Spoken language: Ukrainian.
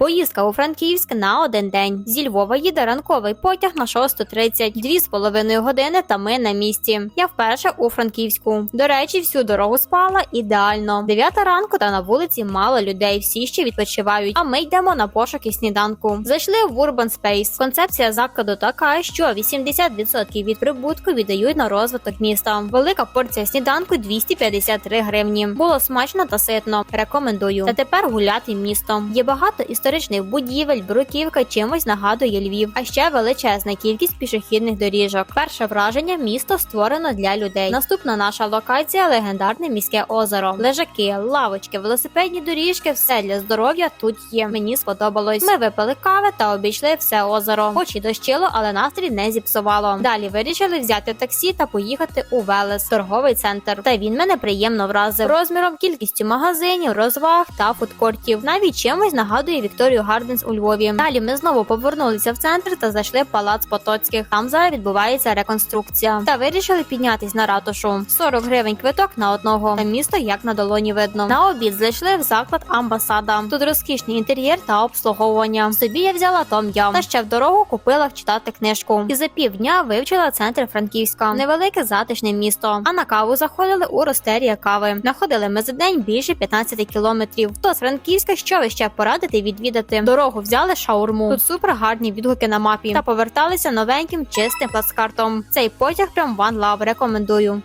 Поїздка у Франківськ на один день. Зі Львова їде ранковий потяг на 6.30. Дві з половиною години та ми на місці. Я вперше у Франківську. До речі, всю дорогу спала ідеально. Дев'ята ранку та на вулиці мало людей. Всі ще відпочивають. А ми йдемо на пошуки сніданку. Зайшли в Urban Space. Концепція закладу така, що 80% від прибутку віддають на розвиток міста. Велика порція сніданку 253 гривні. Було смачно та ситно. Рекомендую. Та тепер гуляти містом. Є багато історичних будівель, бруківка чимось нагадує Львів, а ще величезна кількість пішохідних доріжок. Перше враження місто створено для людей. Наступна наша локація легендарне міське озеро. Лежаки, лавочки, велосипедні доріжки, все для здоров'я тут є. Мені сподобалось. Ми випили кави та обійшли все озеро. Хоч і дощило, але настрій не зіпсувало. Далі вирішили взяти таксі та поїхати у Велес, торговий центр. Та він мене приємно вразив розміром, кількістю магазинів, розваг та фудкортів. Навіть чимось нагадує Вікторію Гарденс у Львові. Далі ми знову повернулися в центр та зайшли в палац Потоцьких. Там зараз відбувається реконструкція. Та вирішили піднятись на ратушу. 40 гривень квиток на одного. Та місто як на долоні видно. На обід зайшли в заклад амбасада. Тут розкішний інтер'єр та обслуговування. Собі я взяла том ям. Та ще в дорогу купила читати книжку. І за півдня вивчила центр Франківська. Невелике затишне місто. А на каву заходили у ростерія кави. Находили ми за день більше 15 кілометрів. Хто з Франківська, що ви ще порадити відвідати? Дорогу взяли шаурму. Тут супер гарні відгуки на мапі. Та поверталися новеньким чистим плацкартом. Цей потяг прям ван лав рекомендую.